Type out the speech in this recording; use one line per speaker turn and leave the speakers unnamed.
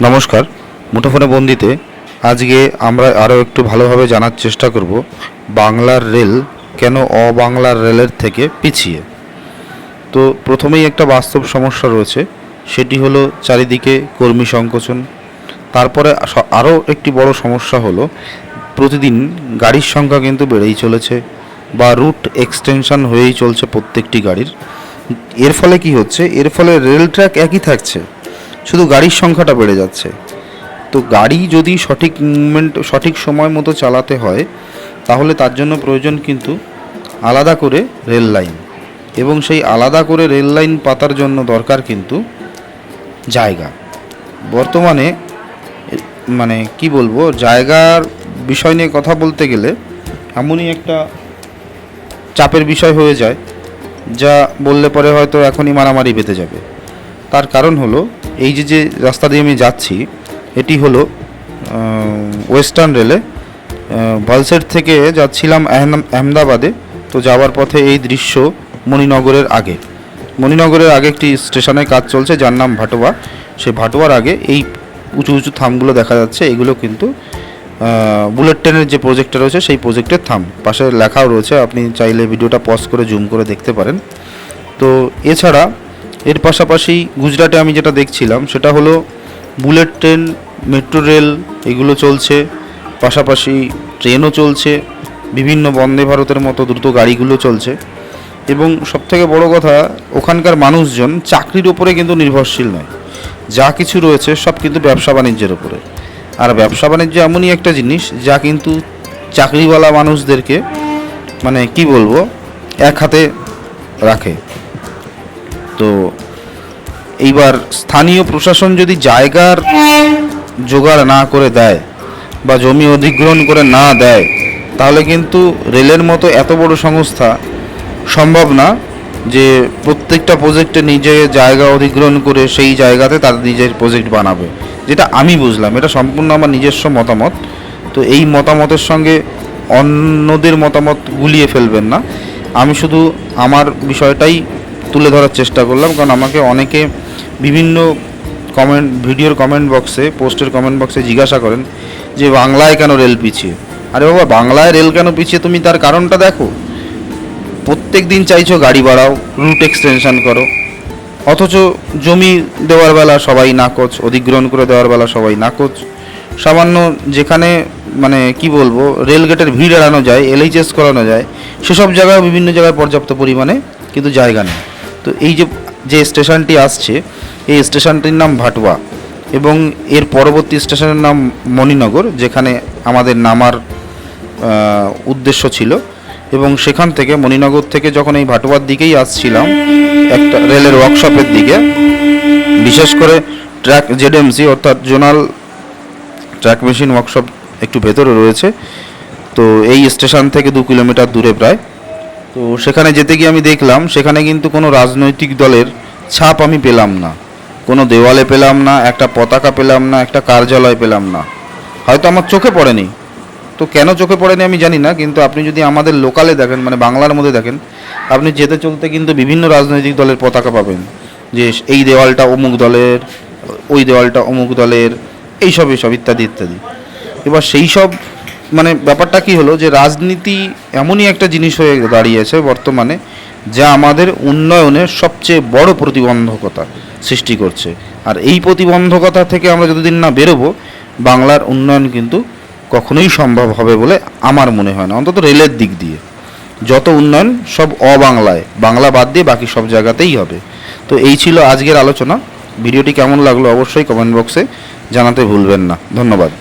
নমস্কার, মুঠোফোনে বন্দিতে আজকে আমরা আরও একটু ভালোভাবে জানার চেষ্টা করব, বাংলার রেল কেন অবাংলার রেলের থেকে পিছিয়ে? তো প্রথমেই একটা বাস্তব সমস্যা রয়েছে, সেটি হলো চারিদিকে কর্মী সংকোচন। তারপরে আরও একটি বড় সমস্যা হলো, প্রতিদিন গাড়ির সংখ্যা কিন্তু বেড়েই চলেছে বা রুট এক্সটেনশন হয়েই চলছে প্রত্যেকটি গাড়ির। এর ফলে কি হচ্ছে? এর ফলে রেল ট্র্যাক একই থাকছে। শুধু গাড়ির সংখ্যাটা বেড়ে যাচ্ছে। তো গাড়ি যদি সঠিক মুভমেন্ট সঠিক সময় মতো চালাতে হয়, তাহলে তার জন্য প্রয়োজন কিন্তু আলাদা করে রেল লাইন। এবং সেই আলাদা করে রেল লাইন পাতার জন্য দরকার কিন্তু জায়গা। বর্তমানে মানে কি বলব, জায়গার বিষয় নিয়ে কথা বলতে গেলে এমনই একটা চাপের বিষয় হয়ে যায়, যা বললে পরে হয়তো এখনই মারামারি পেতে যাবে। তার কারণ হলো, এই যে যে রাস্তা দিয়ে আমি যাচ্ছি, এটি হলো ওয়েস্টার্ন রেলে ভালসেট থেকে যাচ্ছিলাম আহমেদাবাদে, তো যাওয়ার পথে এই দৃশ্য মণিনগরের আগে। মণিনগরের আগে একটি স্টেশনে কাজ চলছে, যার নাম ভাটোয়া। সে ভাটোয়ার আগে এই উঁচু উঁচু থামগুলো দেখা যাচ্ছে, এগুলো কিন্তু বুলেট ট্রেনের যে প্রজেক্টটা রয়েছে, সেই প্রজেক্টের থাম। পাশে লেখাও রয়েছে, আপনি চাইলে ভিডিওটা পজ করে জুম করে দেখতে পারেন। তো এছাড়া এর পাশাপাশি গুজরাটে আমি যেটা দেখছিলাম, সেটা হলো বুলেট ট্রেন, মেট্রো রেল, এগুলো চলছে। পাশাপাশি ট্রেনও চলছে। বিভিন্ন বন্দে ভারতের মতো দ্রুত গাড়িগুলো চলছে। এবং সবথেকে বড় কথা, ওখানকার মানুষজন চাকরির ওপরে কিন্তু নির্ভরশীল নয়। যা কিছু রয়েছে সব কিন্তু ব্যবসা বাণিজ্যের ওপরে আর ব্যবসা বাণিজ্য এমনই একটা জিনিস, যা কিন্তু চাকরিওয়ালা মানুষদেরকে মানে কি বলব, এক হাতে রাখে। তো এইবার স্থানীয় প্রশাসন যদি জায়গার জোগাড় না করে দেয় বা জমি অধিগ্রহণ করে না দেয়, তাহলে কিন্তু রেলের মতো এত বড় সংস্থা সম্ভব না যে প্রত্যেকটা প্রজেক্টে নিজে জায়গা অধিগ্রহণ করে সেই জায়গাতে তার নিজের প্রজেক্ট বানাবে। যেটা আমি বুঝলাম, এটা সম্পূর্ণ আমার নিজস্ব মতামত। তো এই মতামতের সঙ্গে অন্যদের মতামত গুলিয়ে ফেলবেন না। আমি শুধু আমার বিষয়টাই তুলে ধরার চেষ্টা করলাম, কারণ আমাকে অনেকে বিভিন্ন কমেন্ট ভিডিওর কমেন্ট বক্সে পোস্টের কমেন্ট বক্সে জিজ্ঞাসা করেন যে, বাংলায় কেন রেল পিছিয়ে? আরে বাবা, বাংলায় রেল কেন পিছিয়ে? তুমি তার কারণটা দেখো। প্রত্যেক দিন চাইছো গাড়ি বাড়াও রুট এক্সটেনশন করো, অথচ জমি দেওয়ার বেলা সবাই নাকচ, অধিগ্রহণ করে দেওয়ার বেলা সবাই নাকচ। সামান্য যেখানে মানে কি বলব রেলগেটের ভিড় এড়ানো যায় এলএইচএস করানো যায়, সেসব জায়গায় বিভিন্ন জায়গায় পর্যাপ্ত পরিমাণে কিন্তু জায়গা নেই। তো এই যে যে স্টেশনটি আসছে, এই স্টেশনটির নাম ভাটুয়া এবং এর পরবর্তী স্টেশনের নাম মণিনগর, যেখানে আমাদের নামার উদ্দেশ্য ছিল এবং সেখান থেকে মণিনগর থেকে যখন এই ভাটুয়ার দিকেই আসছিলাম, একটা রেলের ওয়ার্কশপের দিকে, বিশেষ করে ট্র্যাক জেডএমসি অর্থাৎ জোনাল ট্র্যাক মেশিন ওয়ার্কশপ একটু ভেতরে রয়েছে, তো এই স্টেশন থেকে দু কিলোমিটার দূরে প্রায়। তো সেখানে যেতে গিয়ে আমি দেখলাম, সেখানে কিন্তু কোনো রাজনৈতিক দলের ছাপ আমি পেলাম না। কোনো দেওয়ালে পেলাম না, একটা পতাকা পেলাম না, একটা কার্যালয় পেলাম না। হয়তো আমার চোখে পড়েনি। তো কেন চোখে পড়েনি আমি জানি না, কিন্তু আপনি যদি আমাদের লোকালে দেখেন মানে বাংলার মধ্যে দেখেন, আপনি যেতে চলতে কিন্তু বিভিন্ন রাজনৈতিক দলের পতাকা পাবেন। যে এই দেওয়ালটা অমুক দলের, ওই দেওয়ালটা অমুক দলের, এইসব এইসব ইত্যাদি ইত্যাদি। এবার সেই সব মানে ব্যাপারটা কি হলো যে রাজনীতি এমনই একটা জিনিস হয়ে দাঁড়িয়েছে বর্তমানে, যা আমাদের উন্নয়নের সবচেয়ে বড় প্রতিবন্ধকতা সৃষ্টি করছে। আর এই প্রতিবন্ধকতা থেকে আমরা যতদিন না বেরোবো, বাংলার উন্নয়ন কিন্তু কখনোই সম্ভব হবে বলে আমার মনে হয় না, অন্তত রেলের দিক দিয়ে। যত উন্নয়ন, সব অবাংলায়, বাংলা বাদ দিয়ে বাকি সব জায়গাতেই হবে। তো এই ছিল আজকের আলোচনা। ভিডিওটি কেমন লাগল অবশ্যই কমেন্ট বক্সে জানাতে ভুলবেন না। ধন্যবাদ।